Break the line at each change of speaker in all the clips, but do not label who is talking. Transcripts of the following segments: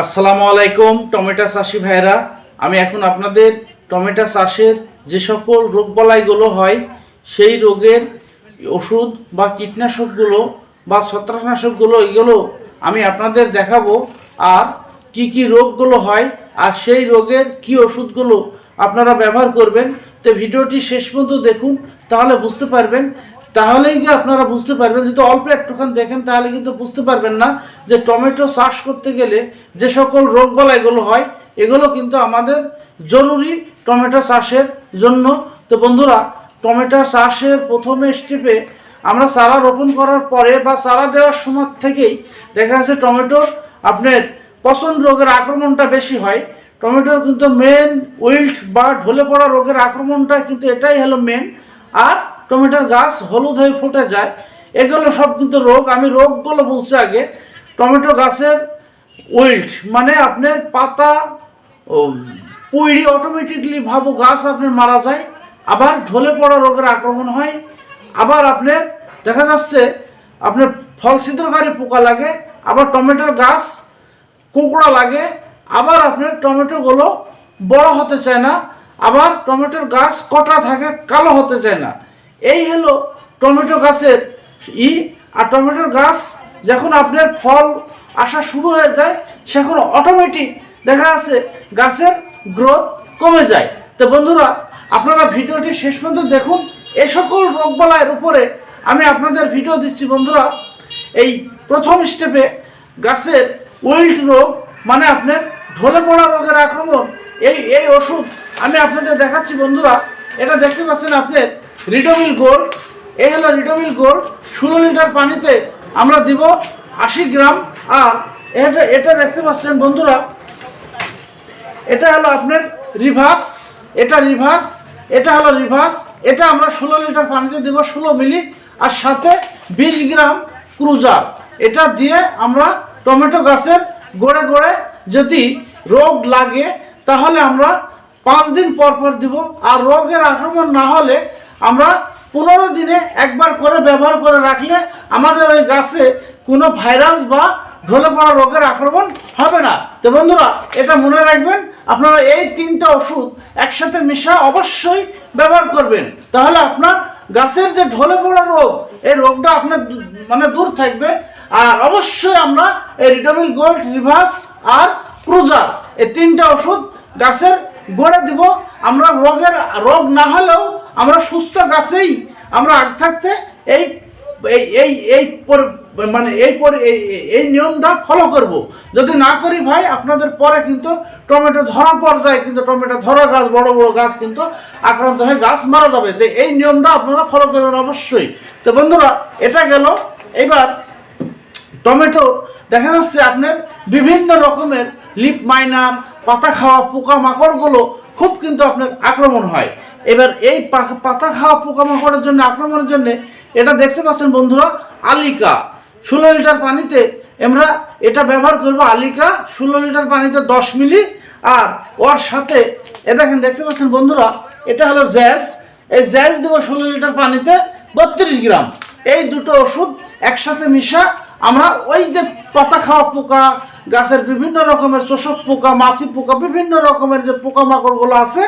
আসসালামু আলাইকুম, টমেটো চাষি ভাইরা আমি এখন আপনাদের টমেটো চাষের যে সকল রোগবালাইগুলো হয়, সেই রোগের ওষুধ বা কীটনাশকগুলো বা ছত্রাকনাশকগুলো, এগুলো আমি আপনাদের দেখাবো, আর কি কি রোগগুলো হয়, আর সেই রোগের কি ওষুধগুলো আপনারা ব্যবহার করবেন। তো ভিডিওটি শেষ পর্যন্ত দেখুন, তাহলে বুঝতে পারবেন তাহলেই কি আপনারা বুঝতে পারবেন? যদি অল্প একটুখান দেখেন, তাহলে কিন্তু বুঝতে পারবেন না যে টমেটো চাষ করতে গেলে যে সকল রোগবালাইগুলো হয়, এগুলো কিন্তু আমাদের জরুরি টমেটো চাষের জন্য। তো বন্ধুরা, টমেটো চাষের প্রথমে স্টেপে আমরা চারা রোপণ করার পরে বা চারা দেওয়ার সময় থেকেই দেখা যাচ্ছে টমেটোর আপনার পচন রোগের আক্রমণটা বেশি হয়। টমেটোর কিন্তু মেন উইল্ট বা ঢলে পড়া রোগের আক্রমণটা কিন্তু এটাই হলো মেন আর টমেটোর গাছ হলুদ হয়ে ফুটে যায়, এগুলো সব কিন্তু রোগ। আমি রোগগুলো বলছি আগে। টমেটো গাছের উইল্ট মানে আপনার পাতা পুইড়ি অটোমেটিকলি ভাবো গাছ আপনার মারা যায়, আবার ঢলে পড়া রোগের আক্রমণ হয়, আবার আপনার দেখা যাচ্ছে আপনার ফল ছিদ্রকারী পোকা লাগে, আবার টমেটোর গাছ কুকড়া লাগে, আবার আপনার টমেটোগুলো বড় হতে চায় না, আবার টমেটোর গাছ কটা থাকে কালো হতে চায় না। এই হলো টমেটো গাছের ই, আর টমেটোর গাছ যখন আপনার ফল আসা শুরু হয়ে যায়, সেখন অটোমেটিক দেখা আছে গাছের গ্রোথ কমে যায়। তো বন্ধুরা, আপনারা ভিডিওটি শেষ পর্যন্ত দেখুন। এ সকল রোগবালাইয়ের উপরে আমি আপনাদের ভিডিও দিচ্ছি বন্ধুরা। এই প্রথম স্টেপে গাছের উইল্ট রোগ মানে আপনার ঢলে পড়া রোগের আক্রমণ, এই এই ওষুধ আমি আপনাদের দেখাচ্ছি বন্ধুরা। এটা দেখতে পাচ্ছেন আপনার রিডোমিল গোল্ড এই হলো রিডোমিল গোল্ড ষোলো লিটার পানিতে আমরা দিব আশি গ্রাম। আর এটা এটা দেখতে পাচ্ছেন বন্ধুরা, এটা হলো আপনার রিভার্স এটা রিভার্স এটা হলো রিভার্স এটা আমরা ষোলো লিটার পানিতে দেবো ষোলো মিলি, আর সাথে বিশ গ্রাম ক্রুজার। এটা দিয়ে আমরা টমেটো গাছের গোড়ে গোড়ে যদি রোগ লাগে, তাহলে আমরা পাঁচ দিন পর পর দিব। আর রোগের আক্রমণ না হলে আমরা পনেরো দিনে একবার করে ব্যবহার করে রাখলে আমাদের ওই গাছে কোনো ভাইরাস বা ঢলে পড়া রোগের আক্রমণ হবে না। তো বন্ধুরা, এটা মনে রাখবেন, আপনারা এই তিনটা ওষুধ একসাথে মিশা অবশ্যই ব্যবহার করবেন। তাহলে আপনার গাছের যে ঢলে পড়া রোগ, এই রোগটা আপনার মানে দূর থাকবে। আর অবশ্যই আমরা এই রিডামিল গোল্ড, রিভার্স আর ক্রুজার, এই তিনটা ওষুধ গাছের গড়ে দিব। আমরা রোগের, রোগ না হলেও আমরা সুস্থ গাছেই আমরা আগ থাকতে এই এই এই মানে এই পর, এই- নিয়মটা ফলো করব। যদি না করি ভাই, আপনাদের পরে কিন্তু টমেটো ধরা পর্যায়ে কিন্তু টমেটো ধরা গাছ, বড় বড় গাছ কিন্তু আক্রান্ত হয়ে গাছ মারা যাবে। তো এই নিয়মটা আপনারা ফলো করবেন অবশ্যই। তো বন্ধুরা, এটা গেল। এবার টমেটো, দেখা যাচ্ছে আপনার বিভিন্ন রকমের লিপ মাইনার পাতা খাওয়া, পোকামাকড়গুলো খুব কিন্তু আপনার আক্রমণ হয়। এবার এই পাতা খাওয়া পোকামাকড়ের জন্য, আক্রমণের জন্য এটা দেখতে পাচ্ছেন বন্ধুরা, আলিকা। ষোলো লিটার পানিতে আমরা এটা ব্যবহার করব আলিকা, ষোলো লিটার পানিতে দশ মিলি। আর ওর সাথে, এ দেখেন, দেখতে পাচ্ছেন বন্ধুরা, এটা হলো জ্যাজ। এই জ্যাজ দেবো ষোলো লিটার পানিতে বত্রিশ গ্রাম। এই দুটো ওষুধ একসাথে মিশা আমরা ওই যে পাতা খাওয়া পোকা, গাছের বিভিন্ন রকমের চোষক পোকা, মাছি পোকা, বিভিন্ন রকমের যে পোকামাকড়গুলো আছে,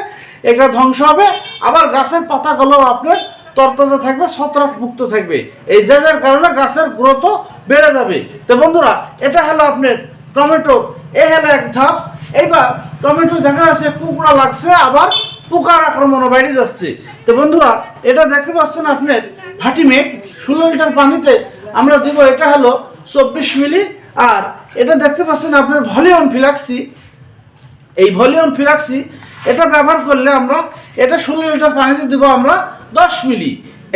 এটা ধ্বংস হবে। আবার গাছের পাতাগুলো আপনার তরতাজা থাকবে, ছত্রাক মুক্ত থাকবে। এই যে যার কারণে গাছের গ্রোথও বেড়ে যাবে। তো বন্ধুরা, এটা হলো আপনার টমেটো। এ হলো এক ধাপ। এইবার টমেটো দেখা যাচ্ছে কুকড়া লাগছে, আবার পোকার আক্রমণও বাইরে যাচ্ছে। তো বন্ধুরা, এটা দেখতে পাচ্ছেন আপনার ভাটিমেক ষোলো লিটার পানিতে আমরা দিব, এটা হলো চব্বিশ মিলি, আর এটা দেখতে পাচ্ছেন আপনার ভলিউম ফিলাক্সি। এই ভলিউম ফিলাক্সি, এটা ব্যবহার করলে আমরা, এটা ষোলো লিটার পানিতে দেবো আমরা দশ মিলি।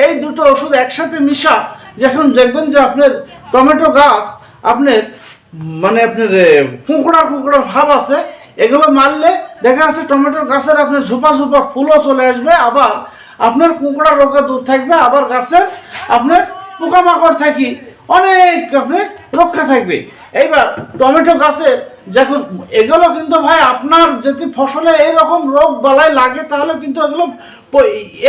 এই দুটো ওষুধ একসাথে মিশা, যখন দেখবেন যে আপনার টমেটো গাছ, আপনার মানে আপনার কুঁকড়া কুঁকড়া ভাব আছে, এগুলো মারলে দেখা যাচ্ছে টমেটোর গাছের আপনার ঝোপা ঝোপা ফুলও চলে আসবে, আবার আপনার কুঁকড়া রোগে দূর থাকবে, আবার গাছের আপনার পোকামাকড় থাকি অনেক আপনার রক্ষা থাকবে। এইবার টমেটো গাছের যখন এগুলো কিন্তু ভাই আপনার যদি ফসলে এইরকম রোগ বালাই লাগে, তাহলে কিন্তু এগুলো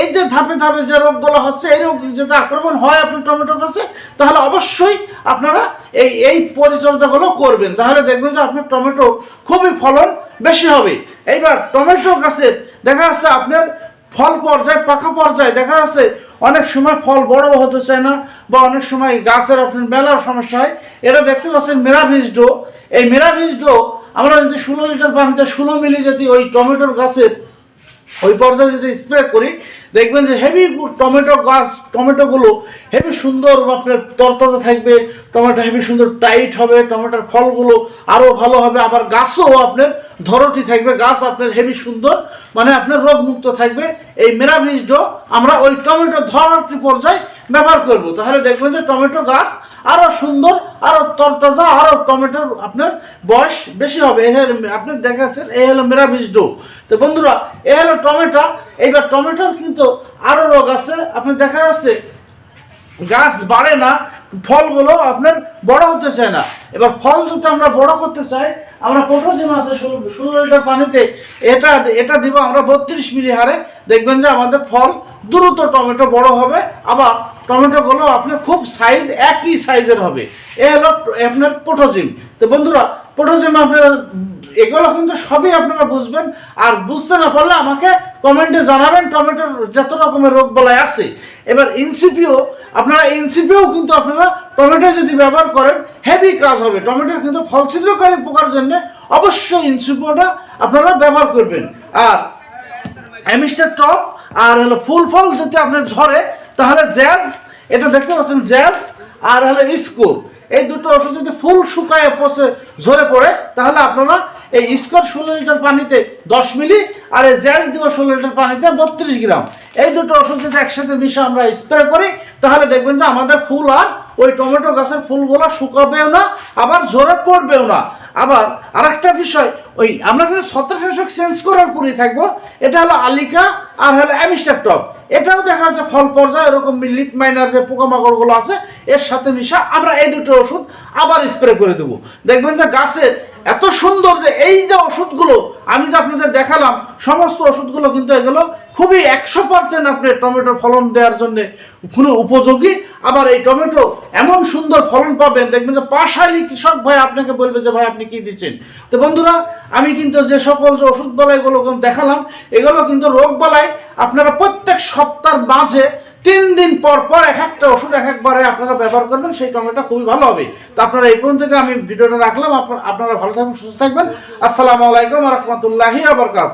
এই যে ধাপে ধাপে যে রোগগুলো হচ্ছে, এই রোগ যদি আক্রমণ হয় আপনার টমেটো গাছে, তাহলে অবশ্যই আপনারা এই এই পরিচর্যাগুলো করবেন। তাহলে দেখবেন যে আপনার টমেটো খুবই ফলন বেশি হবে। এইবার টমেটো গাছের দেখা যাচ্ছে আপনার ফল পর্যায়ে, পাকা পর্যায়ে দেখা যাচ্ছে অনেক সময় ফল বড় হতে চায় না, বা অনেক সময় গাছের আপনার মেলার সমস্যা হয়। এটা দেখতে পাচ্ছেন মেরাভিজ ডো। এই মেরাভিজ ডো, আমরা যদি ষোলো লিটার পানিতে ষোলো মিলি যদি ওই টমেটোর গাছের ওই পর্যায়ে যদি স্প্রে করি দেখবেন যে হেভি টমেটো গাছ টমেটোগুলো হেভি সুন্দর আপনার তরতাজা থাকবে, টমেটো হেভি সুন্দর টাইট হবে, টমেটোর ফলগুলো আরও ভালো হবে, আবার গাছও আপনার ধরটি থাকবে, গাছ আপনার হেভি সুন্দর মানে আপনার রোগমুক্ত থাকবে। এই মেরাভিজডো আমরা ওই টমেটো ধরটি পর্যায়ে ব্যবহার করব। তাহলে দেখবেন যে টমেটো গাছ আরও সুন্দর, আরও তরতাজা, আরও টমেটোর আপনার বয়স বেশি হবে। আপনি দেখাচ্ছেন এই হলো মেরাবিজ ডো। তো বন্ধুরা, এ হলো টমেটো। এইবার টমেটোর কিন্তু আরও রোগ আছে। আপনি দেখা যাচ্ছে, গাছ বাড়ে না, ফলগুলো আপনার বড় হতে চায় না। এবার ফল যদি আমরা বড় করতে চাই, আমরা পোটোজিম আছে ষোলো লিটার পানিতে, এটা এটা দিব আমরা বত্রিশ মিলি হারে। দেখবেন যে আমাদের ফল দ্রুত টমেটো বড় হবে, আবার টমেটোগুলো আপনার খুব সাইজ একই সাইজের হবে। এ হলো আপনার পোটোজিম তো বন্ধুরা পোটোজিম আপনার এগুলো কিন্তু সবই আপনারা বুঝবেন। আর বুঝতে না পারলে আমাকে কমেন্টে জানাবেন, টমেটোর যত রকমের রোগ বলায় আছে। এবার ইনসিপিও আপনারা ইনসিপিও কিন্তু আপনারা টমেটো যদি ব্যবহার করেন হেভি কাজ হবে। টমেটোর কিন্তু ফল ছিদ্রকারী পোকার জন্য অবশ্যই ইনসিপিওটা আপনারা ব্যবহার করবেন। আর অ্যামিস্টার টপ আর হলো ফুল ফল যদি আপনার ঝরে তাহলে জ্যাজ, এটা দেখতে পাচ্ছেন জ্যাজ আর হলো স্কোর এই দুটো ওষুধ যদি ফুল শুকায় পচে, ঝরে পড়ে, তাহলে আপনারা এই স্কোর ষোলো লিটার পানিতে দশ মিলি আর এই জ্যাজ দিব ষোলো লিটার পানিতে বত্রিশ গ্রাম। এই দুটো ওষুধ যদি একসাথে মিশে আমরা স্প্রে করি, তাহলে দেখবেন যে আমাদের ফুল আর ওই টমেটো গাছের ফুলগুলো শুকাবেও না, আবার ঝরে পড়বেও না। আবার আরেকটা বিষয়, ওই আমরা কিন্তু ছত্রাকনাশক চেঞ্জ করার পরেই থাকব। এটা হলো আলিকা আর হলো অ্যামিস্টার টপ এটাও দেখা যাচ্ছে ফল পর্যায়ে এরকম লিপ মাইনার যে পোকামাকড়গুলো আছে, এর সাথে মিশা আমরা এই দুটো ওষুধ আবার স্প্রে করে দেবো। দেখবেন যে গাছের এত সুন্দর যে এই যে ওষুধগুলো, আমি যে আপনাদের দেখালাম, সমস্ত ওষুধগুলো কিন্তু এগুলো খুবই একশো পার্সেন্ট আপনি টমেটোর ফলন দেওয়ার জন্য কোনো উপযোগী। আবার এই টমেটো এমন সুন্দর ফলন পাবেন, দেখবেন যে পাশালি কৃষক ভাই আপনাকে বলবে যে, ভাই, আপনি কি দিচ্ছেন? তো বন্ধুরা, আমি কিন্তু যে সকল যে ওষুধ বালাইগুলো দেখালাম, এগুলো কিন্তু রোগ বালাই আপনারা প্রত্যেক সপ্তাহের মাঝে তিন দিন পর পর এক একটা ওষুধ এক একবারে আপনারা ব্যবহার করবেন, সেই টমেটো খুবই ভালো হবে। তো আপনারা এই পর্যন্ত থেকে আমি ভিডিওটা রাখলাম, আপনারা ভালো থাকবেন, সুস্থ থাকবেন। আসসালামু আলাইকুম রহমতুল্লাহি আবরকাত